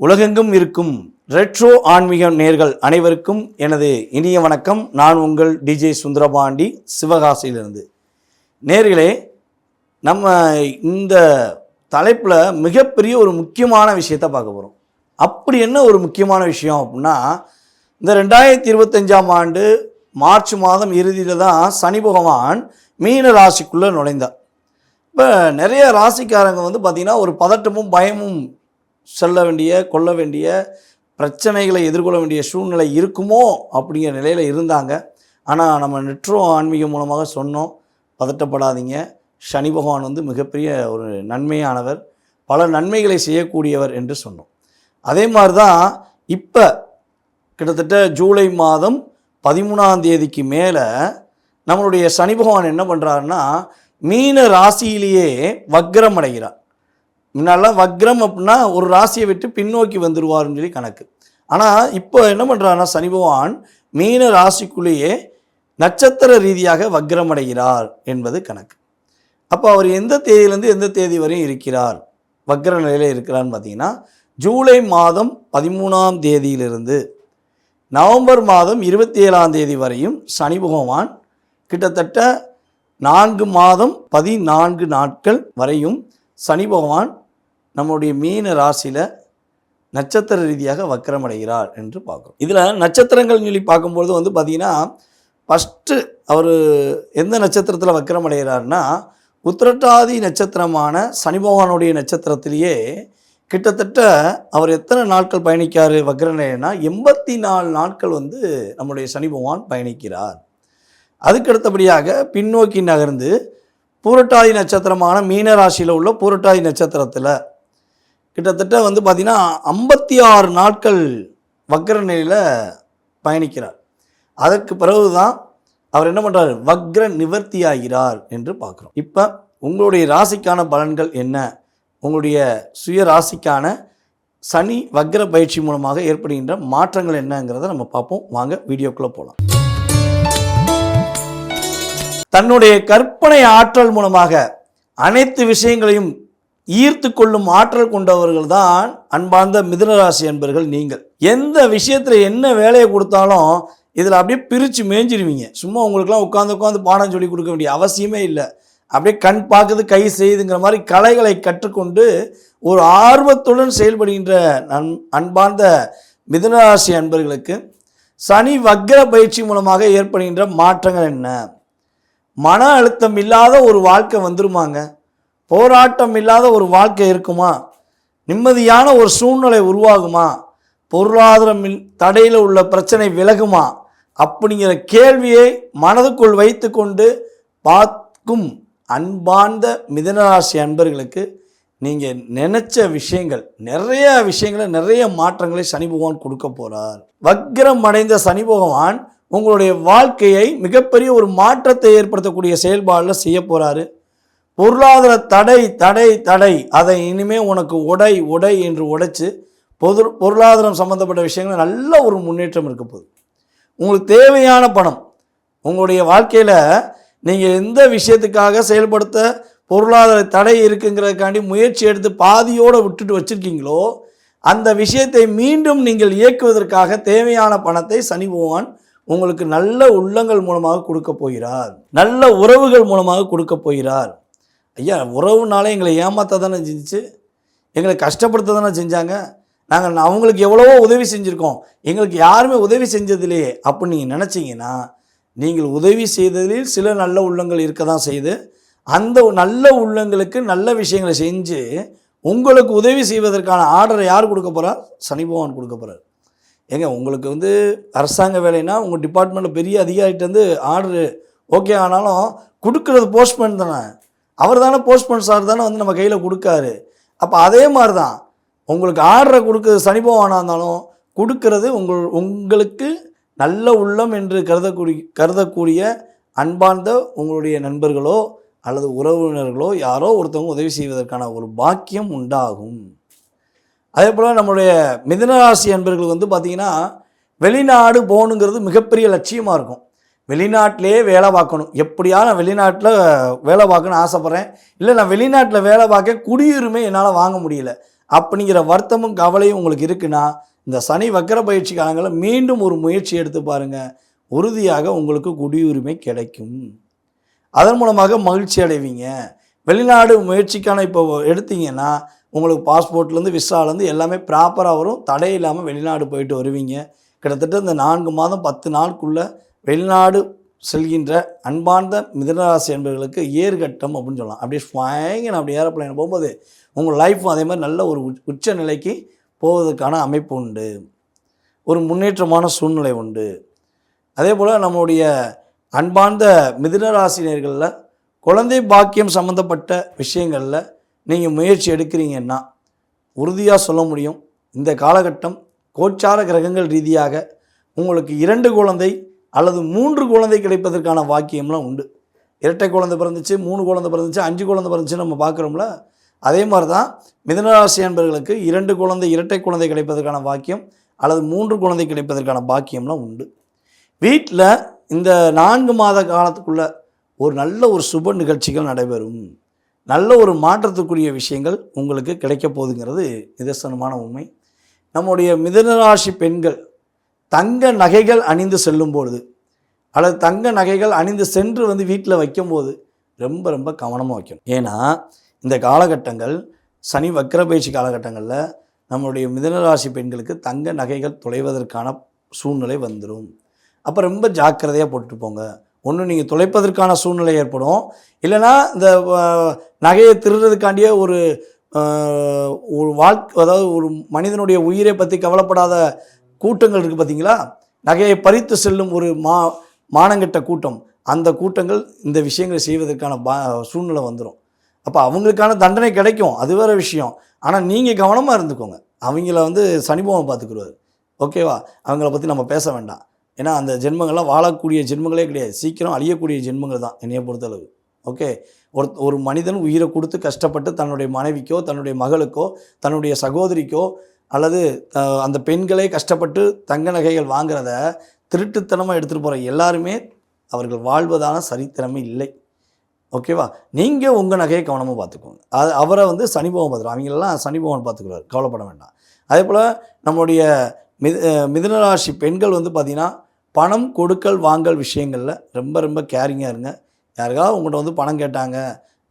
உலகெங்கும் இருக்கும் ரெட்ரோ ஆன்மீக நேர்கள் அனைவருக்கும் எனது இனிய வணக்கம். நான் உங்கள் டிஜே சுந்தரபாண்டி சிவகாசியிலிருந்து. நேர்களே நம்ம இந்த தலைப்பில் மிகப்பெரிய ஒரு முக்கியமான விஷயத்தை பார்க்க போகிறோம் அப்படி என்ன ஒரு முக்கியமான விஷயம் அப்படின்னா இந்த ரெண்டாயிரத்தி இருபத்தஞ்சாம் ஆண்டு மார்ச் மாதம் இறுதியில் தான் சனி பகவான் மீன ராசிக்குள்ளே நுழைந்தார். இப்போ நிறைய ராசிக்காரங்க வந்து பார்த்திங்கன்னா ஒரு பதட்டமும் பயமும் செல்ல வேண்டிய கொள்ள வேண்டிய பிரச்சனைகளை எதிர்கொள்ள வேண்டிய சூழ்நிலை இருக்குமோ அப்படிங்கிற நிலையில் இருந்தாங்க. ஆனால் நம்ம நெட்ரோ ஆன்மீகம் மூலமாக சொன்னோம் பதட்டப்படாதீங்க. சனி பகவான் வந்து மிகப்பெரிய ஒரு நன்மையானவர் பல நன்மைகளை செய்யக்கூடியவர் என்று சொன்னோம். அதே மாதிரி தான் இப்போ கிட்டத்தட்ட ஜூலை மாதம் பதிமூணாம் தேதிக்கு மேலே நம்மளுடைய சனி பகவான் என்ன பண்ணுறாருன்னா மீன ராசியிலேயே வக்ரம் அடைகிறார். முன்னாலாம் வக்ரம் அப்படின்னா ஒரு ராசியை விட்டு பின்னோக்கி வந்துடுவார்னு சொல்லி கணக்கு. ஆனால் இப்போ என்ன பண்ணுறாருன்னா சனி பகவான் மீன ராசிக்குள்ளேயே நட்சத்திர ரீதியாக வக்ரம் அடைகிறார் என்பது கணக்கு. அப்போ அவர் எந்த தேதியிலேருந்து எந்த தேதி வரையும் இருக்கிறார்? வக்ர நிலையில் இருக்கிறான்னு பார்த்தீங்கன்னா ஜூலை மாதம் பதிமூணாம் தேதியிலிருந்து நவம்பர் மாதம் இருபத்தி ஏழாம் தேதி வரையும் சனி பகவான் கிட்டத்தட்ட நான்கு மாதம் பதினான்கு நாட்கள் வரையும் சனி பகவான் நம்முடைய மீன ராசியில் நட்சத்திர ரீதியாக வக்கரமடைகிறார் என்று பார்க்குறோம். இதில் நட்சத்திரங்கள் சொல்லி பார்க்கும்பொழுது வந்து பார்த்திங்கன்னா ஃபஸ்ட்டு அவர் எந்த நட்சத்திரத்தில் வக்கரமடைகிறார்னா உத்திரட்டாதி நட்சத்திரமான சனிபகவானுடைய நட்சத்திரத்திலேயே கிட்டத்தட்ட அவர் எத்தனை நாட்கள் பயணிக்கார் வக்ரநிலைனா எண்பத்தி நாலு நாட்கள் வந்து நம்முடைய சனி பகவான் பயணிக்கிறார். அதுக்கடுத்தபடியாக பின்னோக்கி நகர்ந்து பூரட்டாதி நட்சத்திரமான மீன ராசியில் உள்ள பூரட்டாதி நட்சத்திரத்தில் கிட்டத்தட்ட வந்து பார்த்திங்கன்னா ஐம்பத்தி ஆறு நாட்கள் வக்ர நிலையில் பயணிக்கிறார். அதற்கு பிறகு தான் அவர் என்ன பண்ணுறாரு வக்ர நிவர்த்தி ஆகிறார் என்று பார்க்குறோம். இப்போ உங்களுடைய ராசிக்கான பலன்கள் என்ன? உங்களுடைய சுய ராசிக்கான சனி வக்ர பயிற்சி மூலமாக ஏற்படுகின்ற மாற்றங்கள் என்னங்கிறத நம்ம பார்ப்போம். வாங்க வீடியோக்குள்ளே போகலாம் தன்னுடைய கற்பனை ஆற்றல் மூலமாக அனைத்து விஷயங்களையும் ஈர்த்து கொள்ளும் ஆற்றல் கொண்டவர்கள் தான் அன்பார்ந்த மிதுனராசி அன்பர்கள் நீங்கள். எந்த விஷயத்தில் என்ன வேலையை கொடுத்தாலும் இதில் அப்படியே பிரித்து மேய்ஞ்சிருவீங்க சும்மா உங்களுக்குலாம் உட்காந்து உட்காந்து பாடம் சொல்லி கொடுக்க வேண்டிய அவசியமே இல்லை. அப்படியே கண் பார்க்குது கை செய்யுதுங்கிற மாதிரி கலைகளை கற்றுக்கொண்டு ஒரு ஆர்வத்துடன் செயல்படுகின்ற நன் அன்பார்ந்த மிதுனராசி அன்பர்களுக்கு சனி வக்கர பயிற்சி மூலமாக ஏற்படுகின்ற மாற்றங்கள் என்ன? மன அழுத்தம் இல்லாத ஒரு வாழ்க்கை வந்துருமாங்க. போராட்டம் இல்லாத ஒரு வாழ்க்கை இருக்குமா? நிம்மதியான ஒரு சூழ்நிலை உருவாகுமா? பொருளாதாரம் தடையில் உள்ள பிரச்சனை விலகுமா? அப்படிங்கிற கேள்வியை மனதுக்குள் வைத்துக்கொண்டு பார்க்கும் அன்பார்ந்த மிதனராசி அன்பர்களுக்கு நீங்கள் நினச்ச விஷயங்கள் நிறைய விஷயங்களை நிறைய மாற்றங்களை சனி பகவான் கொடுக்க போகிறார் வக்ரம் அடைந்த சனி பகவான் உங்களுடைய வாழ்க்கையை மிகப்பெரிய ஒரு மாற்றத்தை ஏற்படுத்தக்கூடிய செயல்பாடில் செய்ய போகிறாரு பொருளாதார தடை தடை தடை. அதை இனிமே உனக்கு உடை உடை என்று உடைச்சு பொது பொருளாதாரம் சம்மந்தப்பட்ட விஷயங்கள் நல்ல ஒரு முன்னேற்றம் இருக்க போகுது. உங்களுக்கு தேவையான பணம். உங்களுடைய வாழ்க்கையில் நீங்கள் எந்த விஷயத்துக்காக செயல்படுத்த பொருளாதார தடை இருக்குங்கிறதுக்காண்டி முயற்சி எடுத்து பாதியோடு விட்டுட்டு வச்சுருக்கீங்களோ அந்த விஷயத்தை மீண்டும் நீங்கள் இயக்குவதற்காக தேவையான பணத்தை சனி பகவான் உங்களுக்கு நல்ல உள்ளங்கள் மூலமாக கொடுக்க போகிறார். நல்ல உறவுகள் மூலமாக கொடுக்க போகிறார். ஐயா உறவுனாலே எங்களை ஏமாற்ற தானே செஞ்சுச்சு? எங்களை கஷ்டப்படுத்த தானே செஞ்சாங்க நாங்கள் அவங்களுக்கு எவ்வளவோ உதவி செஞ்சுருக்கோம். எங்களுக்கு யாருமே உதவி செஞ்சதில்லையே. அப்படின்னு நீங்கள் நினச்சிங்கன்னா நீங்கள் உதவி செய்ததில் சில நல்ல உள்ளங்கள் இருக்க தான் செய்து அந்த நல்ல உள்ளங்களுக்கு நல்ல விஷயங்களை செஞ்சு உங்களுக்கு உதவி செய்வதற்கான ஆர்டரை யார் கொடுக்க போகிறார் சனி பகவான் கொடுக்க போகிறார் ஏங்க உங்களுக்கு வந்து அரசாங்க வேலைன்னா உங்கள் டிபார்ட்மெண்ட்டில் பெரிய அதிகாரிகிட்ட வந்து ஆர்டரு ஓகே ஆனாலும் கொடுக்குறது போஸ்ட்மேன் தானே. அவர் தானே போஸ்ட்மேன் சார் தானே வந்து நம்ம கையில் கொடுக்காரு. அப்போ அதே மாதிரி தான் உங்களுக்கு ஆர்டரை கொடுக்குறது சனி பகவானாக இருந்தாலும் கொடுக்கறது உங்கள் உங்களுக்கு நல்ல உள்ளம் என்று கருதக்கூடிய கருதக்கூடிய அன்பார்ந்த உங்களுடைய நண்பர்களோ அல்லது உறவினர்களோ யாரோ ஒருத்தவங்க உதவி செய்வதற்கான ஒரு பாக்கியம் உண்டாகும். அதே போல் நம்மளுடைய மிதனராசி அன்பர்கள் வந்து பார்த்திங்கன்னா வெளிநாடு போகணுங்கிறது மிகப்பெரிய லட்சியமாக இருக்கும். வெளிநாட்டிலே வேலை பார்க்கணும். எப்படியா நான் வெளிநாட்டில் வேலை பார்க்கணும்னு ஆசைப்பட்றேன். இல்லை நான் வெளிநாட்டில் வேலை பார்க்க குடியுரிமை என்னால் வாங்க முடியல. அப்படிங்கிற வருத்தமும் கவலையும் உங்களுக்கு இருக்குன்னா இந்த சனி வக்கர பயிற்சி காலங்களில் மீண்டும் ஒரு முயற்சி எடுத்து பாருங்கள் உறுதியாக உங்களுக்கு குடியுரிமை கிடைக்கும். அதன் மூலமாக மகிழ்ச்சி அடைவீங்க. வெளிநாடு முயற்சிக்கான இப்போ எடுத்தீங்கன்னா உங்களுக்கு பாஸ்போர்ட்லேருந்து விசாலேருந்து எல்லாமே ப்ராப்பராக வரும். தடை இல்லாமல் வெளிநாடு போயிட்டு வருவீங்க. கிட்டத்தட்ட இந்த நான்கு மாதம் பத்து நாளுக்குள்ளே வெளிநாடு செல்கின்ற அன்பார்ந்த மிதனராசி என்பவர்களுக்கு ஏர்கட்டம் அப்படின்னு சொல்லலாம். அப்படியே ஸ்வாங்கன்னு அப்படி ஏரோப்ளைன் போகும்போது உங்கள் லைஃப்பும் அதே மாதிரி நல்ல ஒரு உச்ச நிலைக்கு போவதற்கான அமைப்பு உண்டு. ஒரு முன்னேற்றமான சூழ்நிலை உண்டு. அதே போல் நம்முடைய அன்பார்ந்த மிதுனராசினியர்களில் குழந்தை பாக்கியம் சம்மந்தப்பட்ட விஷயங்களில் நீங்கள் முயற்சி எடுக்கிறீங்கன்னா உறுதியாக சொல்ல முடியும். இந்த காலகட்டம் கோச்சார கிரகங்கள் ரீதியாக உங்களுக்கு இரண்டு குழந்தை அல்லது மூன்று குழந்தை கிடைப்பதற்கான வாக்கியம்லாம் உண்டு. இரட்டை குழந்தை பிறந்துச்சு மூணு குழந்தை பிறந்துச்சு அஞ்சு குழந்தை பிறந்துச்சு நம்ம பார்க்குறோம்ல அதே மாதிரி தான் மிதனராசி அன்பர்களுக்கு இரண்டு குழந்தை இரட்டை குழந்தை கிடைப்பதற்கான வாக்கியம் அல்லது மூன்று குழந்தை கிடைப்பதற்கான பாக்கியம்லாம் உண்டு. வீட்டில் இந்த நான்கு மாத காலத்துக்குள்ள ஒரு நல்ல ஒரு சுப நிகழ்ச்சிகள் நடைபெறும். நல்ல ஒரு மாற்றத்துக்குரிய விஷயங்கள் உங்களுக்கு கிடைக்க போகுதுங்கிறது நிதர்சனமான உண்மை. நம்முடைய மிதனராசி பெண்கள் தங்க நகைகள் அணிந்து செல்லும் பொழுது அல்லது தங்க நகைகள் அணிந்து சென்று வந்து வீட்டில் வைக்கும்போது ரொம்ப ரொம்ப கவனமாக வைக்கணும். ஏன்னா இந்த காலகட்டங்கள் சனி வக்கரபயிற்சி காலகட்டங்களில் நம்மளுடைய மிதனராசி பெண்களுக்கு தங்க நகைகள் தொலைவதற்கான சூழ்நிலை வந்துடும் அப்போ ரொம்ப ஜாக்கிரதையாக போட்டுட்டு போங்க. ஒன்று நீங்கள் தொலைப்பதற்கான சூழ்நிலை ஏற்படும். இல்லைன்னா இந்த நகையை திருடுறதுக்காண்டியே ஒரு ஒரு வாழ்க்கை அதாவது ஒரு மனிதனுடைய உயிரை பற்றி கவலைப்படாத கூட்டங்கள் இருக்குது பார்த்தீங்களா நகையை பறித்து செல்லும் ஒரு மா மானங்கெட்ட கூட்டம். அந்த கூட்டங்கள் இந்த விஷயங்களை செய்வதற்கான பா சூழ்நிலை வந்துடும் அப்போ அவங்களுக்கான தண்டனை கிடைக்கும். அது வேறு விஷயம். ஆனால் நீங்கள் கவனமாக இருந்துக்கோங்க. அவங்கள வந்து சனிபவம் பார்த்துக்குருவார். ஓகேவா அவங்கள பற்றி நம்ம பேச வேண்டாம். ஏன்னா அந்த ஜென்மங்கள்லாம் வாழக்கூடிய ஜென்மங்களே கிடையாது. சீக்கிரம் அழியக்கூடிய ஜென்மங்கள் தான் என்னைய பொறுத்தளவு. ஓகே ஒரு ஒரு மனிதன் உயிரை கொடுத்து கஷ்டப்பட்டு தன்னுடைய மனைவிக்கோ தன்னுடைய மகளுக்கோ தன்னுடைய சகோதரிக்கோ அல்லது அந்த பெண்களே கஷ்டப்பட்டு தங்க நகைகள் வாங்குறத திருட்டுத்தனமாக எடுத்துகிட்டு போகிற எல்லாருமே அவர்கள் வாழ்வதான சரித்திரமே இல்லை. ஓகேவா? நீங்கள் உங்கள் நகையை கவனமாக பார்த்துக்கோங்க. அது அவரை வந்து சனிபவன் பார்த்துக்கலாம் அவங்களெல்லாம் சனிபவன் பார்த்துக்குறாரு கவலைப்பட வேண்டாம். அதே போல் நம்முடைய மித மிதனராசி பெண்கள் வந்து பார்த்திங்கன்னா பணம் கொடுக்கல் வாங்கல் விஷயங்களில் ரொம்ப ரொம்ப கேரிங்காக இருங்க. யாருக்காவது உங்கள்கிட்ட வந்து பணம் கேட்டாங்க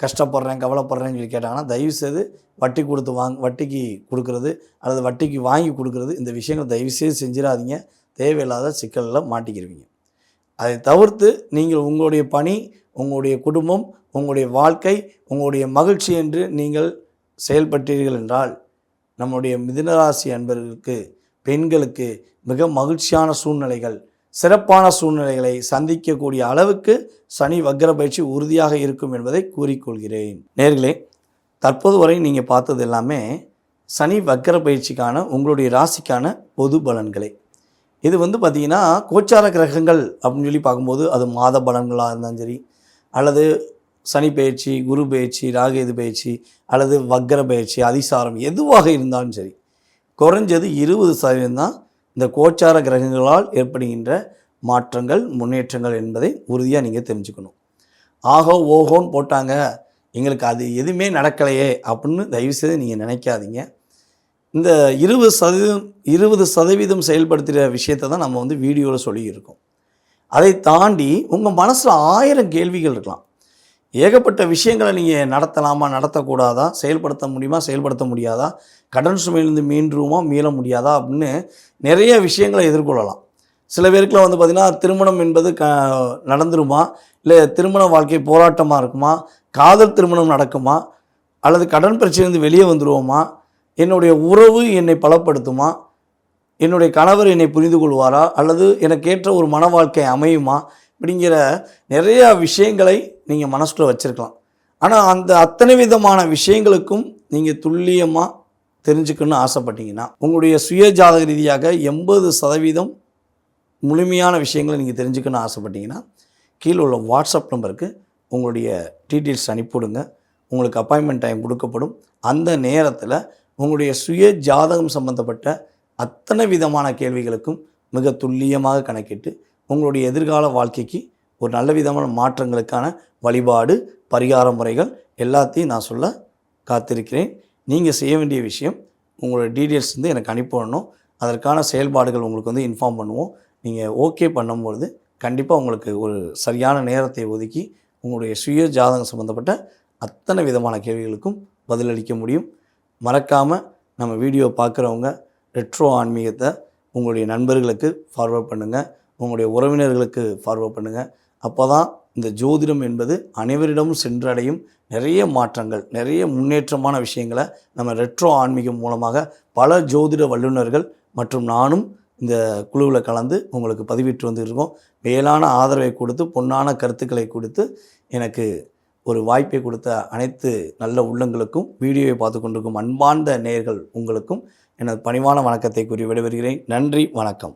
கஷ்டப்படுறேன் கவலைப்படுறேன்னு சொல்லி கேட்டாங்கன்னா தயவுசெய்து வட்டி கொடுத்து வாங்க வட்டிக்கு கொடுக்குறது அல்லது வட்டிக்கு வாங்கி கொடுக்குறது இந்த விஷயங்கள் தயவுசெய்து செஞ்சிடாதீங்க. தேவையில்லாத சிக்கலில் மாட்டிக்கிருவீங்க. அதை தவிர்த்து நீங்கள் உங்களுடைய பணி உங்களுடைய குடும்பம் உங்களுடைய வாழ்க்கை உங்களுடைய மகிழ்ச்சி என்று நீங்கள் செயல்பட்டீர்கள் என்றால் நம்முடைய மிதுனராசி அன்பர்களுக்கு பெண்களுக்கு மிக மகிழ்ச்சியான சூழ்நிலைகள் சிறப்பான சூழ்நிலைகளை சந்திக்கக்கூடிய அளவுக்கு சனி வக்ர பயிற்சி உறுதியாக இருக்கும் என்பதை கூறிக்கொள்கிறேன். நேர்களே தற்போது வரை நீங்கள் பார்த்தது எல்லாமே சனி வக்ர பயிற்சிக்கான உங்களுடைய ராசிக்கான பொது பலன்களை. இது வந்து பார்த்திங்கன்னா கோச்சார கிரகங்கள் அப்படின்னு சொல்லி பார்க்கும்போது அது மாத பலன்களாக இருந்தாலும் சரி அல்லது சனி பயிற்சி குரு பயிற்சி ராகேது பயிற்சி அல்லது வக்ர பயிற்சி அதிசாரம் எதுவாக இருந்தாலும் சரி குறைஞ்சது இருபது சதவீதம் தான் இந்த கோச்சார கிரகங்களால் ஏற்படுகின்ற மாற்றங்கள் முன்னேற்றங்கள் என்பதை உறுதியாக நீங்கள் தெரிஞ்சுக்கணும். ஆகோ ஓஹோன்னு போட்டாங்க. எங்களுக்கு அது எதுவுமே நடக்கலையே அப்படின்னு தயவுசெய்து நீங்கள் நினைக்காதீங்க. இந்த இருபது சதவீதம் இருபது சதவீதம் செயல்படுத்துகிற விஷயத்தை தான் நம்ம வந்து வீடியோவில் சொல்லியிருக்கோம். அதை தாண்டி உங்கள் மனசில் ஆயிரம் கேள்விகள் இருக்கலாம். ஏகப்பட்ட விஷயங்களை நீங்கள் நடத்தலாமா நடத்தக்கூடாதா செயல்படுத்த முடியுமா செயல்படுத்த முடியாதா கடன் சுமையிலிருந்து மீண்டுருமா மீள முடியாதா அப்படின்னு நிறைய விஷயங்களை எதிர்கொள்ளலாம். சில பேருக்குலாம் வந்து பார்த்திங்கன்னா திருமணம் என்பது க நடந்துருமா? இல்லை திருமண வாழ்க்கை போராட்டமாக இருக்குமா? காதல் திருமணம் நடக்குமா? அல்லது கடன் பிரச்சனையிலிருந்து வெளியே வந்துடுவோமா என்னுடைய உறவு என்னை பலப்படுத்துமா? என்னுடைய கணவர் என்னை புரிந்து கொள்வாரா? அல்லது எனக்கேற்ற ஒரு மன வாழ்க்கை அமையுமா? அப்படிங்கிற நிறையா விஷயங்களை நீங்கள் மனசுக்குள்ள வச்சுருக்கலாம். ஆனால் அந்த அத்தனை விதமான விஷயங்களுக்கும் நீங்கள் துல்லியமாக தெரிஞ்சுக்கணும்னு ஆசைப்பட்டீங்கன்னா உங்களுடைய சுய ஜாதக ரீதியாக எண்பது சதவீதம் முழுமையான விஷயங்களை நீங்கள் தெரிஞ்சுக்கணும்னு ஆசைப்பட்டீங்கன்னா கீழே உள்ள வாட்ஸ்அப் நம்பருக்கு உங்களுடைய டீட்டெயில்ஸ் அனுப்பிவிடுங்க. உங்களுக்கு அப்பாயின்மெண்ட் டைம் கொடுக்கப்படும். அந்த நேரத்தில் உங்களுடைய சுய ஜாதகம் சம்பந்தப்பட்ட அத்தனை விதமான கேள்விகளுக்கும் மிக துல்லியமாக கணக்கிட்டு உங்களுடைய எதிர்கால வாழ்க்கைக்கு ஒரு நல்ல விதமான மாற்றங்களுக்கான வழிபாடு பரிகார முறைகள் எல்லாத்தையும் நான் சொல்ல காத்திருக்கிறேன். நீங்கள் செய்ய வேண்டிய விஷயம் உங்களோட டீட்டெயில்ஸ் வந்து எனக்கு அனுப்பிடணும் அதற்கான செயல்பாடுகள் உங்களுக்கு வந்து இன்ஃபார்ம் பண்ணுவோம். நீங்கள் ஓகே பண்ணும்பொழுது கண்டிப்பாக உங்களுக்கு ஒரு சரியான நேரத்தை ஒதுக்கி உங்களுடைய சுய ஜாதகம் சம்மந்தப்பட்ட அத்தனை விதமான கேள்விகளுக்கும் பதிலளிக்க முடியும். மறக்காமல் நம்ம வீடியோ பார்க்குறவங்க ரெட்ரோ ஆன்மீகத்தை உங்களுடைய நண்பர்களுக்கு ஃபார்வர்ட் பண்ணுங்கள் உங்களுடைய உறவினர்களுக்கு ஃபார்வர்ட் பண்ணுங்கள் அப்போ தான் இந்த ஜோதிடம் என்பது அனைவரிடமும் சென்றடையும். நிறைய மாற்றங்கள் நிறைய முன்னேற்றமான விஷயங்களை நம்ம ரெட்ரோ ஆன்மீகம் மூலமாக பல ஜோதிட வல்லுநர்கள் மற்றும் நானும் இந்த குழுவில் கலந்து உங்களுக்கு பதிவிட்டு வந்துருக்கோம். மேலான ஆதரவை கொடுத்து பொன்னான கருத்துக்களை கொடுத்து எனக்கு ஒரு வாய்ப்பை கொடுத்த அனைத்து நல்ல உள்ளங்களுக்கும் வீடியோவை பார்த்து கொண்டிருக்கும் அன்பார்ந்த நேயர்கள் உங்களுக்கும் எனது பணிவான வணக்கத்தை கூறி விடைபெறுகிறேன். நன்றி வணக்கம்.